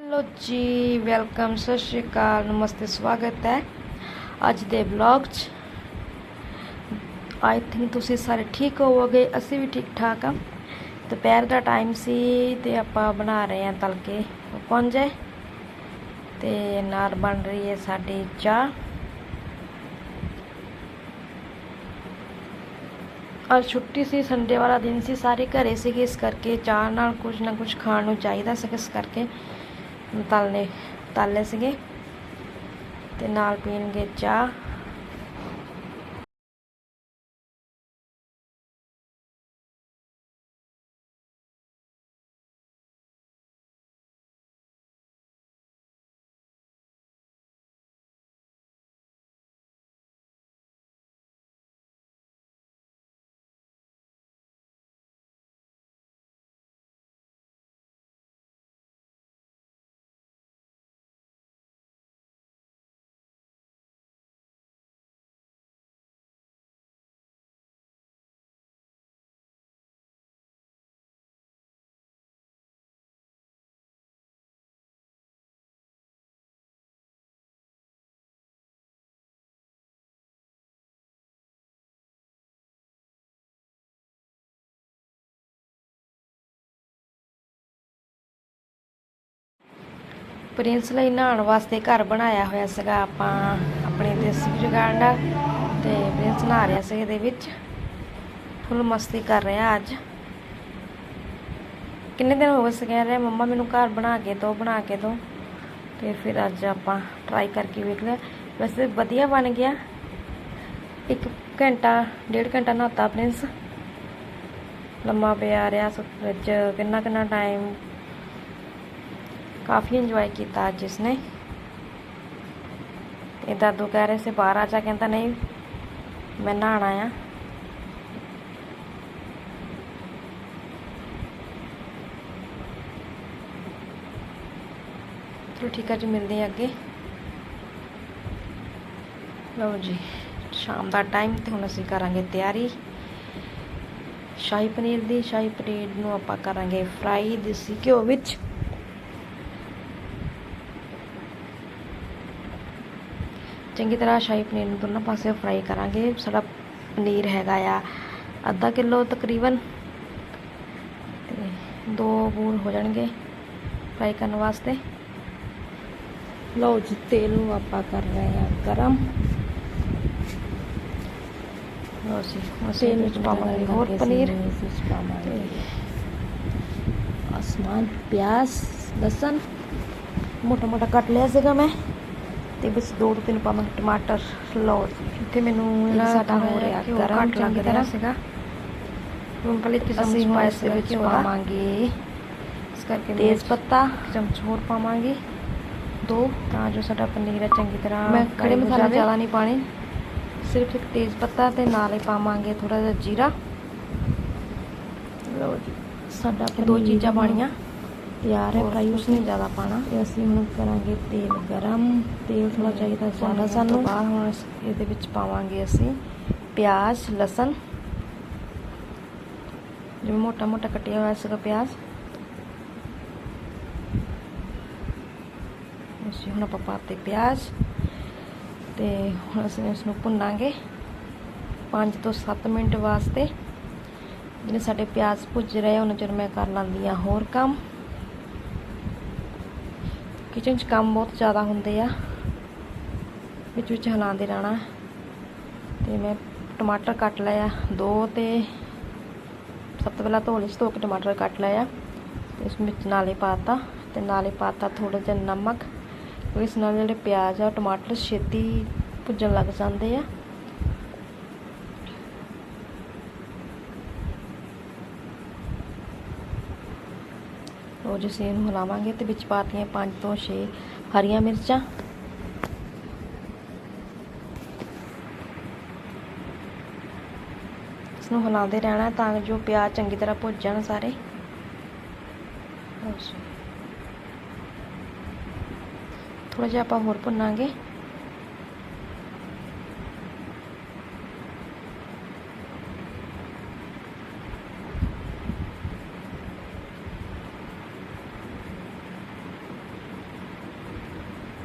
Hello ਜੀ, welcome, ਸਤਿ ਸ਼੍ਰੀ ਅਕਾਲ, ਨਮਸਤੇ, ਸਵਾਗਤ ਹੈ ਅੱਜ ਦੇ ਵਲੌਗ 'ਚ। ਆਈ ਥਿੰਕ ਤੁਸੀਂ ਸਾਰੇ ਠੀਕ ਹੋਵੋਗੇ, ਅਸੀਂ ਵੀ ਠੀਕ ਠਾਕ ਆ ਦੁਪਹਿਰ ਦਾ ਟਾਈਮ ਸੀ ਤੇ ਆਪਾਂ ਬਣਾ ਰਹੇ ਹਾਂ ਤਲਕੇ ਪੁੰਜੇ ਤੇ ਨਾਲ ਬਣ ਰਹੀ ਹੈ ਸਾਡੀ ਚਾਹ। ਅੱਜ ਛੁੱਟੀ ਸੀ, ਸੰਡੇ ਵਾਲਾ ਦਿਨ ਸੀ, ਸਾਰੇ ਘਰੇ ਸੀਗੇ, ਇਸ ਕਰਕੇ ਚਾਹ ਨਾਲ ਕੁਝ ਨਾ ਕੁਝ ਖਾਣ ਨੂੰ ਚਾਹੀਦਾ ਸੀ, ਇਸ ਕਰਕੇ ਤਲਨੇ ਤਾਲੇ ਸੀਗੇ। ਤੇ ਨਾਲ ਪੀਣਗੇ ਚਾਹ। ਪ੍ਰਿੰਸ ਲਈ ਨਹਾਉਣ ਵਾਸਤੇ ਘਰ ਬਣਾਇਆ ਹੋਇਆ ਸੀਗਾ ਆਪਾਂ ਆਪਣੇ ਦੇਸੀ ਜੁਗਾੜ ਦਾ ਤੇ ਪ੍ਰਿੰਸ ਨਹਾ ਰਿਹਾ ਸੀ ਇਹਦੇ ਵਿੱਚ। ਫੁੱਲ ਮਸਤੀ ਕਰ ਰਿਹਾ ਅੱਜ। ਕਿੰਨੇ ਦਿਨ ਹੋ ਗਏ ਸੀ ਕਹਿ ਰਿਹਾ, ਮੰਮਾ ਮੈਨੂੰ ਘਰ ਬਣਾ ਕੇ ਦਿਓ ਬਣਾ ਕੇ ਦਿਓ ਤੇ ਫਿਰ ਅੱਜ ਆਪਾਂ ਟਰਾਈ ਕਰਕੇ ਵੇਖ ਲਿਆ। ਵੈਸੇ ਵਧੀਆ ਬਣ ਗਿਆ। ਇੱਕ ਘੰਟਾ, ਡੇਢ ਘੰਟਾ ਨਹਾਤਾ ਪ੍ਰਿੰਸ ਲੰਮਾ ਪਿਆ ਰਿਹਾ ਸੁੱਤ ਵਿੱਚ, ਕਿੰਨਾ ਕਿੰਨਾ ਟਾਈਮ ਕਾਫੀ ਇੰਜੋਏ ਕੀਤਾ ਅੱਜ ਇਸਨੇ ਤੇ ਦਾਦੂ ਕਹਿ ਰਹੇ ਸੀ ਬਾਹਰ ਆ ਜਾ ਕਹਿੰਦਾ ਨਹੀਂ ਮੈਂ ਨਹਾਣਾ ਆ ਚਲੋ ਠੀਕ ਆ ਜੀ ਮਿਲਦੇ ਆ ਅੱਗੇ ਲਓ ਜੀ ਸ਼ਾਮ ਦਾ ਟਾਈਮ ਤੇ ਹੁਣ ਅਸੀਂ ਕਰਾਂਗੇ ਤਿਆਰੀ ਸ਼ਾਹੀ ਪਨੀਰ ਦੀ ਸ਼ਾਹੀ ਪਨੀਰ ਨੂੰ ਆਪਾਂ ਕਰਾਂਗੇ ਫਰਾਈ ਦੇਸੀ ਘਿਓ ਵਿੱਚ ਚੰਗੀ ਤਰ੍ਹਾਂ ਸ਼ਾਹੀ ਪਨੀਰ ਨੂੰ ਦੋਨੋਂ ਪਾਸੇ ਫਰਾਈ ਕਰਾਂਗੇ ਸਾਡਾ ਪਨੀਰ ਹੈਗਾ ਆ ਅੱਧਾ ਕਿਲੋ ਤਕਰੀਬਨ ਤੇ ਦੋ ਬੂਲ ਹੋ ਜਾਣਗੇ ਫਰਾਈ ਕਰਨ ਵਾਸਤੇ ਲਓ ਜੀ ਤੇਲ ਨੂੰ ਆਪਾਂ ਕਰ ਰਹੇ ਹਾਂ ਗਰਮ ਲਓ ਜੀ ਅਸੀਂ ਵਿੱਚ ਪਾਵਾਂਗੇ ਹੋਰ ਪਨੀਰ ਤੇ ਅਸਮਾਨ ਪਿਆਜ਼ ਲਸਣ ਮੋਟਾ ਮੋਟਾ ਕੱਟ ਲਿਆ ਸੀਗਾ ਮੈਂ ਤੇ ਬਸ ਦੋ ਤੋਂ ਤਿੰਨ ਪਾਵਾਂਗੇ ਟਮਾਟਰ ਲਓ ਜੀ। ਇੱਥੇ ਮੈਨੂੰ ਸਾਡਾ ਹੋ ਰਿਹਾ ਗਰਮ ਚੰਗੀ ਰਿਹਾ। ਤਰ੍ਹਾਂ ਸੀਗਾ। ਹੁਣ ਪਹਿਲੇ ਇੱਕ ਚਮਚ ਪਾਇਆ ਦੇ ਵਿੱਚ ਪਾਵਾਂਗੇ। ਇਸ ਕਰਕੇ ਤੇਜ਼ ਪੱਤਾ। ਚਮਚ ਹੋਰ ਪਾਵਾਂਗੇ। ਦੋ ਤਾਂ ਜੋ ਸਾਡਾ ਪਨੀਰ ਹੈ ਚੰਗੀ ਤਰ੍ਹਾਂ ਮੈਂ ਖੜੇ ਮਸਾਲੇ। ਜ਼ਿਆਦਾ ਨਹੀਂ ਪਾਣੇ ਸਿਰਫ ਇੱਕ ਤੇਜ਼ ਪੱਤਾ ਤੇ ਨਾਲ ਹੀ ਪਾਵਾਂਗੇ ਥੋੜਾ ਜਿਹਾ ਜੀਰਾ। ਲਓ ਜੀ ਸਾਡਾ ਦੋ ਚੀਜ਼ਾਂ ਪਾਣੀਆਂ ਤਿਆਰ ਹੈ ਫਰਾਈ ਉਸ ਨਹੀਂ ਜ਼ਿਆਦਾ ਪਾਣਾ ਤੇ ਅਸੀਂ ਹੁਣ ਕਰਾਂਗੇ ਤੇਲ ਗਰਮ। ਤੇਲ ਥੋੜਾ ਚਾਹੀਦਾ ਜ਼ਿਆਦਾ ਸਾਨੂੰ। ਬਾਅਦ ਹੁਣ ਇਹਦੇ ਵਿੱਚ ਪਾਵਾਂਗੇ ਅਸੀਂ ਪਿਆਜ਼ ਲਸਣ। ਜਿਵੇਂ ਮੋਟਾ ਮੋਟਾ ਕੱਟਿਆ ਹੋਇਆ ਸੀਗਾ ਪਿਆਜ਼। ਅਸੀਂ ਹੁਣ ਆਪਾਂ ਪਾਤੇ ਪਿਆਜ਼। ਤੇ ਹੁਣ ਅਸੀਂ ਇਸ ਨੂੰ ਭੁੰਨਾਂਗੇ 5 ਤੋਂ 7 ਮਿੰਟ ਵਾਸਤੇ। ਜਿਹੜੇ ਸਾਡੇ ਪਿਆਜ਼ ਭੁੱਜ ਰਹੇ ਉਹਨਾਂ ਚਿਰ ਮੈਂ ਕਰ ਲੈਂਦੀ ਆ ਹੋਰ ਕੰਮ। ਕਿਚਨ 'ਚ ਕੰਮ ਬਹੁਤ ਜ਼ਿਆਦਾ ਹੁੰਦੇ ਆ। ਵਿੱਚ ਵਿੱਚ ਹਿਲਾਉਂਦੇ ਰਹਿਣਾ। ਤੇ ਮੈਂ ਟਮਾਟਰ ਕੱਟ ਲਿਆ ਦੋ ਤੇ ਸਭ ਤੋਂ ਪਹਿਲਾਂ ਧੋ ਲਈ ਧੋ ਕੇ ਟਮਾਟਰ ਕੱਟ ਲਿਆ ਤੇ ਇਸ ਵਿੱਚ ਨਾਲੇ ਪਾਤਾ ਤੇ ਨਾਲੇ ਪਾਤਾ ਥੋੜਾ ਜਿਹਾ ਨਮਕ। ਇਸ ਨਾਲ ਜਿਹੜੇ ਪਿਆਜ਼ ਆ ਟਮਾਟਰ ਛੇਤੀ ਭੁੱਜਣ ਲੱਗ ਜਾਂਦੇ ਆ। ਉਹ ਜਿਸੇ ਇਹਨੂੰ ਹਿਲਾਵਾਂਗੇ ਤੇ ਵਿੱਚ ਪਾਤੀਆਂ 5 ਤੋਂ 6 ਹਰੀਆਂ ਮਿਰਚਾਂ। ਇਸ ਨੂੰ ਹਿਲਾਉਂਦੇ ਰਹਿਣਾ ਤਾਂ ਜੋ ਪਿਆਜ਼ ਚੰਗੀ ਤਰ੍ਹਾਂ ਭੁੱਜ ਜਾਣ ਸਾਰੇ। ਥੋੜਾ ਜਿਹਾ ਆਪਾਂ ਹੋਰ ਭੁੰਨਾਂਗੇ।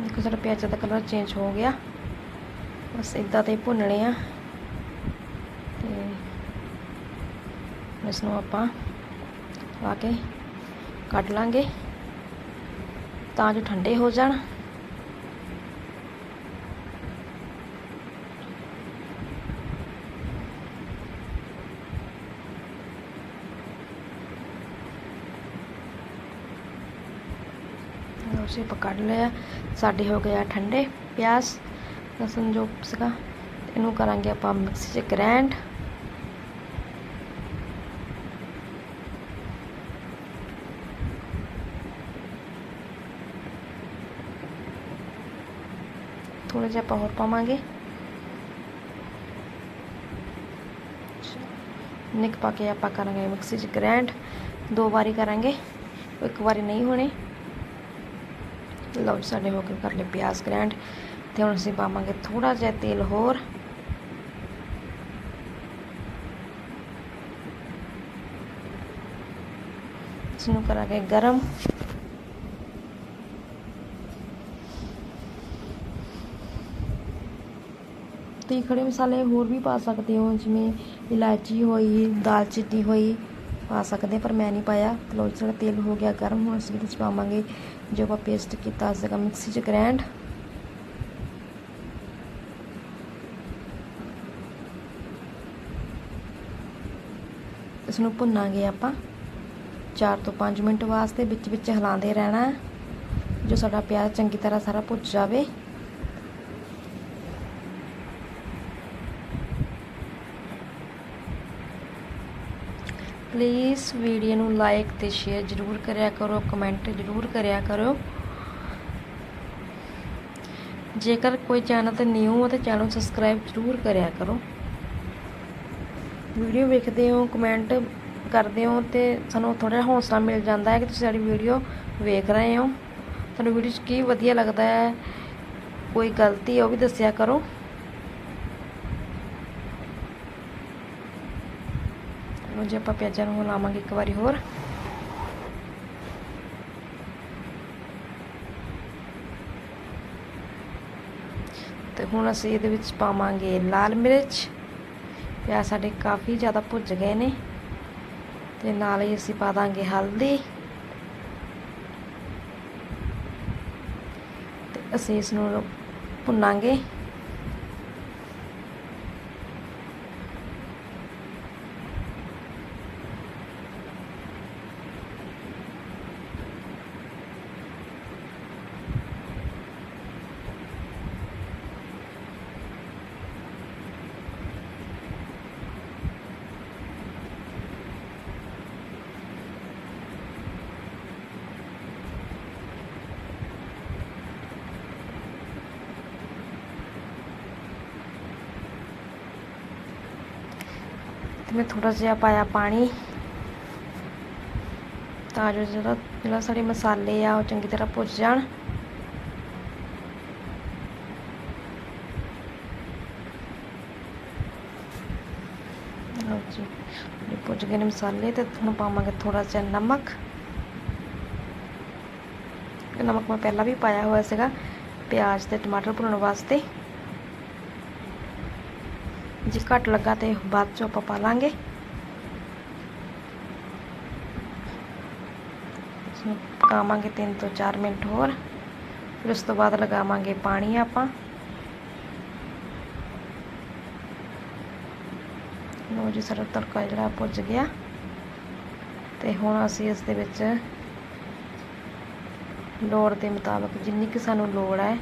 ਦੇਖੋ ਸਾਡਾ ਪਿਆਜ਼ਾ ਦਾ ਕਲਰ ਚੇਂਜ ਹੋ ਗਿਆ। ਬਸ ਇਦਾਂ ਤੇ ਭੁੰਨਣੇ ਆ। ਤੇ ਇਸ ਨੂੰ ਆਪਾਂ ਲਾ ਕੇ ਕੱਢ ਲਾਂਗੇ। ਤਾਂ ਜੋ ਠੰਡੇ ਹੋ ਜਾਣ। ਉਸੇ ਆਪਾਂ ਕੱਢ ਲਿਆ ਸਾਡੇ ਹੋ ਗਿਆ ਠੰਡੇ ਪਿਆਜ਼, ਲਸਣ ਜੋ ਸੀਗਾ, ਇਹਨੂੰ ਕਰਾਂਗੇ ਆਪਾਂ ਮਿਕਸੀ 'ਚ ਗ੍ਰੈਂਡ। ਥੋੜਾ ਜਿਹਾ ਆਪਾਂ ਹੋਰ ਪਾਵਾਂਗੇ। ਨਿਕ ਪਾ ਕੇ ਆਪਾਂ ਕਰਾਂਗੇ ਮਿਕਸੀ 'ਚ ਗ੍ਰੈਂਡ। ਦੋ ਵਾਰੀ ਕਰਾਂਗੇ। ਇੱਕ ਵਾਰੀ ਨਹੀਂ ਹੋਣੇ। ਲਓ ਜੀ, ਸਾਡੇ ਹੋ ਕੇ ਕਰ ਲਏ ਪਿਆਜ਼ ਗ੍ਰੈਂਡ। ਤੇ ਹੁਣ ਅਸੀਂ ਪਾਵਾਂਗੇ ਥੋੜਾ ਜਿਹਾ ਤੇਲ ਹੋਰ। ਇਸ ਨੂੰ ਕਰਾਂਗੇ ਗਰਮ। ਤੁਸੀਂ ਖੜੇ ਮਸਾਲੇ ਹੋਰ ਵੀ ਪਾ ਸਕਦੇ ਹੋ, ਜਿਵੇਂ ਇਲਾਇਚੀ ਹੋਈ ਦਾਲਚੀਨੀ ਹੋਈ, ਪਾ ਸਕਦੇ, ਪਰ ਮੈਂ ਨਹੀਂ ਪਾਇਆ। ਤੇ ਲੋ ਜਿਹੜਾ ਤੇਲ ਹੋ ਗਿਆ ਗਰਮ। ਹੁਣ ਅਸੀਂ ਇਹਦੇ ਵਿੱਚ ਪਾਵਾਂਗੇ ਜੋ ਆਪਾਂ ਪੇਸਟ ਕੀਤਾ ਸੀਗਾ ਮਿਕਸੀ 'ਚ ਗ੍ਰੈਂਡ ਇਸ ਨੂੰ ਭੁੰਨਾਂਗੇ ਆਪਾਂ। 4 ਤੋਂ 5 ਮਿੰਟ ਵਾਸਤੇ ਵਿੱਚ ਵਿੱਚ ਹਿਲਾਉਂਦੇ ਰਹਿਣਾ ਜੋ ਸਾਡਾ ਪਿਆਜ਼ ਚੰਗੀ ਤਰ੍ਹਾਂ ਸਾਰਾ ਭੁੱਜ ਜਾਵੇ। ਪਲੀਜ਼ ਵੀਡੀਓ ਨੂੰ ਲਾਈਕ ਤੇ ਸ਼ੇਅਰ ਜ਼ਰੂਰ ਕਰਿਆ ਕਰੋ ਕਮੈਂਟ ਜ਼ਰੂਰ ਕਰਿਆ ਕਰੋ। ਜੇਕਰ ਕੋਈ ਚੈਨਲ ਤੇ ਨਿਊ ਹੋ ਤਾਂ ਚੈਨਲ ਨੂੰ ਸਬਸਕ੍ਰਾਈਬ ਜ਼ਰੂਰ ਕਰਿਆ ਕਰੋ। ਵੀਡੀਓ ਵੇਖਦੇ ਹੋ ਕਮੈਂਟ ਕਰਦੇ ਹੋ ਤੇ ਸਾਨੂੰ ਥੋੜਾ ਜਿਹਾ ਹੌਸਲਾ ਮਿਲ ਜਾਂਦਾ ਹੈ ਕਿ ਤੁਸੀਂ ਸਾਡੀ ਵੀਡੀਓ ਵੇਖ ਰਹੇ ਹੋ। ਤੁਹਾਨੂੰ ਵੀਡੀਓ 'ਚ ਕੀ ਵਧੀਆ ਲੱਗਦਾ ਹੈ, ਕੋਈ ਗਲਤੀ ਉਹ ਵੀ ਦੱਸਿਆ ਕਰੋ। ਹੁਣ ਜੇ ਆਪਾਂ ਪਿਆਜ਼ਾਂ ਨੂੰ ਲਾਵਾਂਗੇ ਇੱਕ ਵਾਰੀ ਹੋਰ। ਤੇ ਹੁਣ ਅਸੀਂ ਇਹਦੇ ਵਿੱਚ ਪਾਵਾਂਗੇ ਲਾਲ ਮਿਰਚ। ਪਿਆਜ਼ ਸਾਡੇ ਕਾਫੀ ਜ਼ਿਆਦਾ ਭੁੱਜ ਗਏ ਨੇ। ਤੇ ਨਾਲ ਹੀ ਅਸੀਂ ਪਾ ਦਾਂਗੇ ਹਲਦੀ। ਤੇ ਅਸੀਂ ਇਸ ਨੂੰ ਭੁੰਨਾਂਗੇ। ਤੇ ਮੈਂ ਥੋੜਾ ਜਿਹਾ ਪਾਇਆ ਪਾਣੀ। ਤਾਂ ਜੋ ਜਿਹੜਾ ਜਿਹੜਾ ਸਾਡੇ ਮਸਾਲੇ ਆ ਉਹ ਚੰਗੀ ਤਰ੍ਹਾਂ ਭੁੱਜ ਜਾਣ। ਲਓ ਜੀ, ਇਹ ਭੁੱਜ ਗਏ ਨੇ ਮਸਾਲੇ ਤੇ ਹੁਣ ਪਾਵਾਂਗੇ ਥੋੜਾ ਜਿਹਾ ਨਮਕ। ਨਮਕ ਮੈਂ ਪਹਿਲਾਂ ਵੀ ਪਾਇਆ ਹੋਇਆ ਸੀਗਾ, ਪਿਆਜ਼ ਤੇ ਟਮਾਟਰ ਭੁੰਨਣ ਵਾਸਤੇ। ਜੇ ਘੱਟ ਲੱਗਾ ਤੇ ਬਾਅਦ ਚੋਂ ਆਪਾਂ ਪਾ ਲਾਂਗੇ ਇਸਨੂੰ ਪਕਾਵਾਂਗੇ 3 ਤੋਂ 4 ਮਿੰਟ ਹੋਰ। ਫਿਰ ਉਸ ਤੋਂ ਬਾਅਦ ਲਗਾਵਾਂਗੇ ਪਾਣੀ ਆਪਾਂ। ਲੋ ਜੀ, ਸਾਡਾ ਤੜਕਾ ਜਿਹੜਾ ਭੁੱਜ ਗਿਆ। ਤੇ ਹੁਣ ਅਸੀਂ ਇਸ ਦੇ ਵਿੱਚ ਲੋੜ ਦੇ ਮੁਤਾਬਕ ਜਿੰਨੀ ਕਿ ਸਾਨੂੰ ਲੋੜ ਹੈ,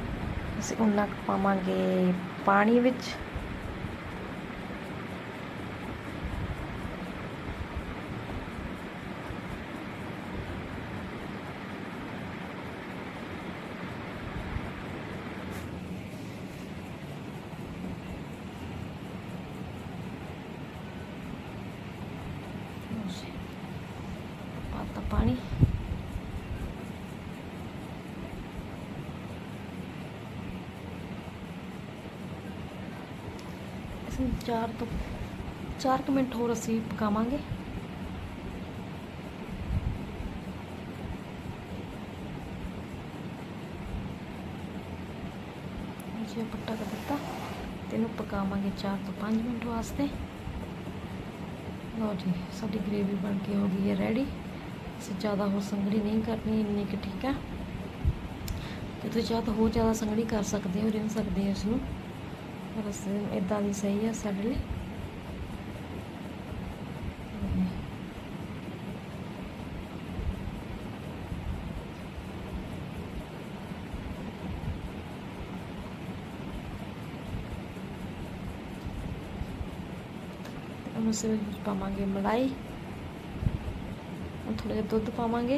ਅਸੀਂ ਉਨਾ ਕੁ ਪਾਵਾਂਗੇ ਪਾਣੀ ਵਿੱਚ। ਪਾਤਾ ਪਾਣੀ। ਅਸੀਂ 4 ਤੋਂ 4 ਮਿੰਟ ਹੋਰ ਅਸੀਂ ਪਕਾਵਾਂਗੇ। ਜਿਹਾ ਪੱਟਾ ਕਰ ਦਿੱਤਾ। ਤੇ ਇਹਨੂੰ ਪਕਾਵਾਂਗੇ 4 ਤੋਂ 5 ਮਿੰਟ ਵਾਸਤੇ। ਲਓ ਜੀ, ਸਾਡੀ ਗ੍ਰੇਵੀ ਬਣ ਕੇ ਹੋ ਗਈ ਹੈ ਰੈਡੀ ਅਸੀਂ ਜ਼ਿਆਦਾ ਹੋਰ ਸੰਗੜੀ ਨਹੀਂ ਕਰਨੀ, ਇੰਨੀ ਕਿ ਠੀਕ ਹੈ ਤੇ ਤੁਸੀਂ ਚਾਹ ਤਾਂ ਹੋਰ ਜ਼ਿਆਦਾ ਸੰਗੜੀ ਕਰ ਸਕਦੇ ਹੋ, ਰਿੰਨ ਸਕਦੇ ਹੋ ਇਸ ਨੂੰ ਪਰ ਇਦਾਂ ਦੀ ਸਹੀ ਹੈ ਸਾਡੇ ਲਈ। ਹੁਣ ਅਸੀਂ ਵਿੱਚ ਪਾਵਾਂਗੇ ਮਲਾਈ। ਥੋੜਾ ਜਿਹਾ ਦੁੱਧ ਪਾਵਾਂਗੇ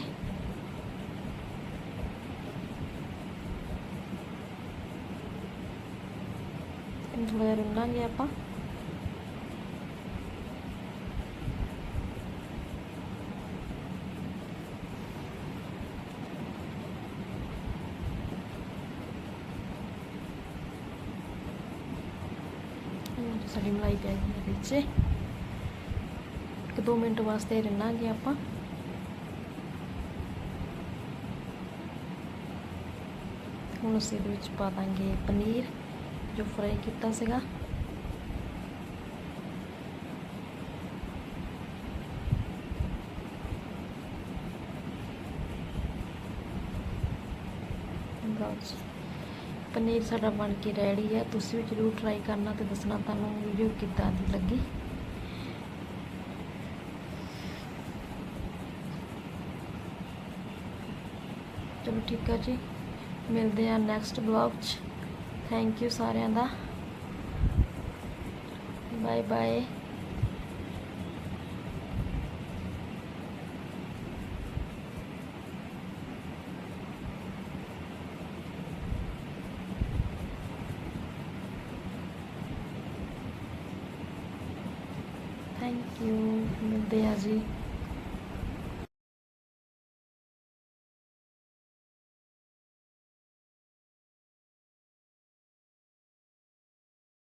ਇਹਨੂੰ ਥੋੜਾ ਜਿਹਾ ਰਿੰਨਾਂਗੇ ਆਪਾਂ ਹੁਣ ਸਾਡੀ ਮਲਾਈ ਪੈ ਗਈ ਹੈ ਵਿੱਚ ਇੱਕ ਦੋ ਮਿੰਟ ਵਾਸਤੇ ਰਿੰਨਾਂਗੇ ਆਪਾਂ ਹੁਣ ਅਸੀਂ ਇਹਦੇ ਵਿੱਚ ਪਾ ਦਾਂਗੇ ਪਨੀਰ, ਜੋ ਫਰਾਈ ਕੀਤਾ ਸੀਗਾ। ਲਓ ਪਨੀਰ ਸਾਡਾ ਬਣ ਕੇ ਰੈਡੀ ਹੈ। ਤੁਸੀਂ ਵੀ ਜ਼ਰੂਰ ਟਰਾਈ ਕਰਨਾ ਤੇ ਦੱਸਣਾ ਤੁਹਾਨੂੰ ਵੀਡੀਓ ਕਿੱਦਾਂ ਦੀ ਲੱਗੀ। ਚਲੋ ਠੀਕ ਹੈ ਜੀ। ਮਿਲਦੇ ਆ ਨੈਕਸਟ ਬਲੌਗ 'ਚ। ਥੈਂਕ ਯੂ ਸਾਰਿਆਂ ਦਾ। ਬਾਏ ਬਾਏ ਥੈਂਕ ਯੂ ਮਿਲਦੇ ਆ ਜੀ।